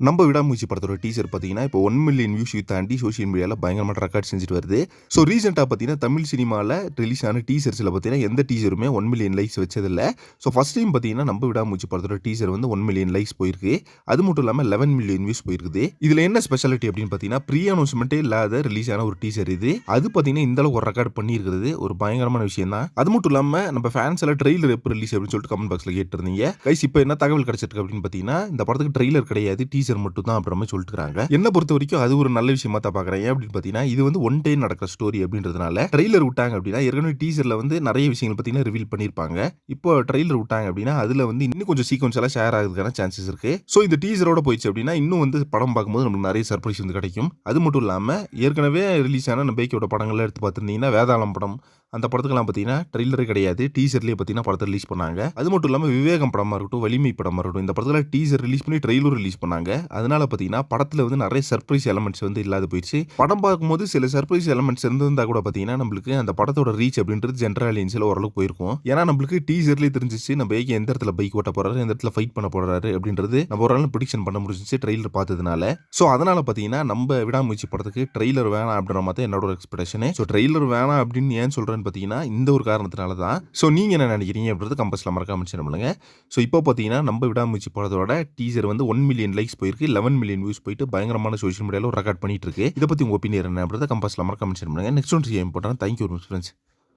நம்ம விடாமூச்சி படத்தோட டீச்சர் பார்த்தீங்கன்னா இப்போ ஒன் மில்லியன் வியூஸ் தாண்டி சோஷியல் மீடியாவில் பயங்கரமாக ரெக்கார்ட் செஞ்சுட்டு வருது. ஸோ ரீசெண்டாக பார்த்தீங்கன்னா தமிழ் சினிமாவில் ரிலீஸ் ஆன டீசர்ஸில் பார்த்தீங்கன்னா எந்த டீச்சருமே ஒன் மில்லியன் லைக்ஸ் வச்சதில்லை. ஸோ ஃபஸ்ட் டைம் பார்த்தீங்கன்னா நம்ம விடாமூச்சி படத்தோட டீசர் வந்து ஒன் மில்லியன் லைக்ஸ் போயிருக்கு. அது மட்டும் இல்லாமல் லெவன் மில்லியன் வியூஸ் போயிருக்குது. இதில் என்ன ஸ்பெஷாலிட்டி அப்படின்னு பார்த்தீங்கன்னா ப்ரீ அனௌன்ஸ்மெண்ட்டே இல்லாத ரிலீஸ் ஆன ஒரு டீச்சர் இது. அது பார்த்தீங்கன்னா இந்த அளவுக்கு ஒரு ரெக்கார்ட் பண்ணியிருக்கிறது. ஒரு பயங்கரமான விஷயம் தான் அது மட்டும் இல்லாமல் நம்ம ஃபேன்ஸ் எல்லாம் ட்ரெயிலர் எப்போ ரிலீஸ் அப்படின்னு சொல்லிட்டு கமெண்ட் பாக்ஸில் கேட்டிருந்தீங்க. கைஸ் இப்போ என்ன தகவல் கிடைச்சிருக்கு அப்படின்னு பார்த்தீங்கன்னா இந்த படத்துக்கு ட்ரெய்லர் கிடையாது டீச்சர் மட்டும் தான் அப்புறமே சொல்லிட்டுறாங்க என்ன பொறுத்த வரைக்கும் அது ஒரு நல்ல விஷயமா தான் பார்க்குறேன். ஏன் அப்படின்னு பார்த்தீங்கன்னா இது வந்து ஒன் டே நடக்கிற ஸ்டோரி அப்படின்றதுனால ட்ரெய்லர் விட்டாங்க அப்படின்னா ஏற்கனவே டீசரில் வந்து நிறைய விஷயங்கள் பார்த்தீங்கன்னா ரிவீல் பண்ணியிருப்பாங்க. இப்போ ட்ரெய்லர் விட்டாங்க அப்படின்னா அதில் வந்து இன்னும் கொஞ்சம் சீக்வன்ஸ் எல்லாம் ஷேர் ஆகுதுக்கான சான்சஸ் இருக்கு. ஸோ இந்த டீசரோட போயிடுச்சு அப்படின்னா இன்னும் வந்து படம் பார்க்கும்போது நமக்கு நிறைய சர்ப்ரைஸ் வந்து கிடைக்கும். அது மட்டும் இல்லாமல் ஏற்கனவே ரிலீஸ் ஆன பேக்கியோட படங்கள்லாம் எடுத்து பார்த்துருந்தீங்கன்னா வேதாளம் படம் அந்த படத்துக்கெல்லாம் பார்த்தீங்கன்னா ட்ரெய்லரே கிடையாது. டீசர்லேயே பார்த்தீங்கன்னா படத்தை ரிலீஸ் பண்ணாங்க. அது மட்டும் இல்லாமல் விவேகம் படமாக இருக்கட்டும் வலிமை படமாக இருக்கட்டும் இந்த படத்தில் டீசர் ரிலீஸ் பண்ணி ட்ரெய்லரும் ரிலீஸ் பண்ணாங்க. அதனால பார்த்தீங்கன்னா படத்தில் வந்து நிறைய சர்ப்ரைஸ் எலமெண்ட்ஸ் வந்து இல்லாத போயிடுச்சு. படம் பார்க்கும்போது சில சர்ப்ரைஸ் எலமெண்ட்ஸ் இருந்திருந்தா கூட பார்த்தீங்கன்னா நம்மளுக்கு அந்த படத்தோட ரீச் அப்படின்றது ஜென்ரல் ஆலியன்ஸில் ஓரளவுக்கு போயிருக்கும். ஏன்னா நம்மளுக்கு டீசர்லேயே தெரிஞ்சிச்சு நம்ம ஏகே எந்த இடத்துல பைக் ஓட்ட போறாரு எந்த இடத்துல ஃபைட் பண்ண போறாரு அப்படின்றது நம்ம ஓரளவு ப்ரிடிக்ஷன் பண்ண முடிஞ்சிச்சு ட்ரெய்லர் பார்த்ததுனால. ஸோ அதனால பார்த்தீங்கன்னா நம்ம விடாமுயற்சி படத்துக்கு ட்ரெய்லர் வேணாம் அப்படின்ற மாதிரி என்னோட ஒரு ஸோ ட்ரெய்லர் வேணாம் அப்படின்னு ஏன் சொல்கிறேன் பார்த்தீங்கன்னா இந்த ஒரு காரணத்தினால தான் ஸோ நீங்கள் என்ன நினைக்கிறீங்க அப்படின்றது கம்பஸில் மறக்காம மென்ஷன் பண்ணுங்க. ஸோ இப்போ பார்த்தீங்கன்னா நம்ம விடாமுயற்சி படத்தோட டீசர் வந்து ஒன் மில்லியன் லைக்ஸ் போயிருக்கு. லெவன் மில்லியன் வியூஸ் போயிட்டு பயங்கரமான சோஷியல் மீடியாவில் ரெக்கார்ட் பண்ணிட்டு இருக்கு. இதை பற்றி உங்கள் ஒப்பீனியன் என்ன அப்படின்றத கம்பஸில் மறக்காம மென்ஷன் பண்ணுங்க. நெக்ஸ்ட் ஒன் சேம் பண்ணுறேன் தேங்க்யூ ஃப்ரெண்ட்ஸ்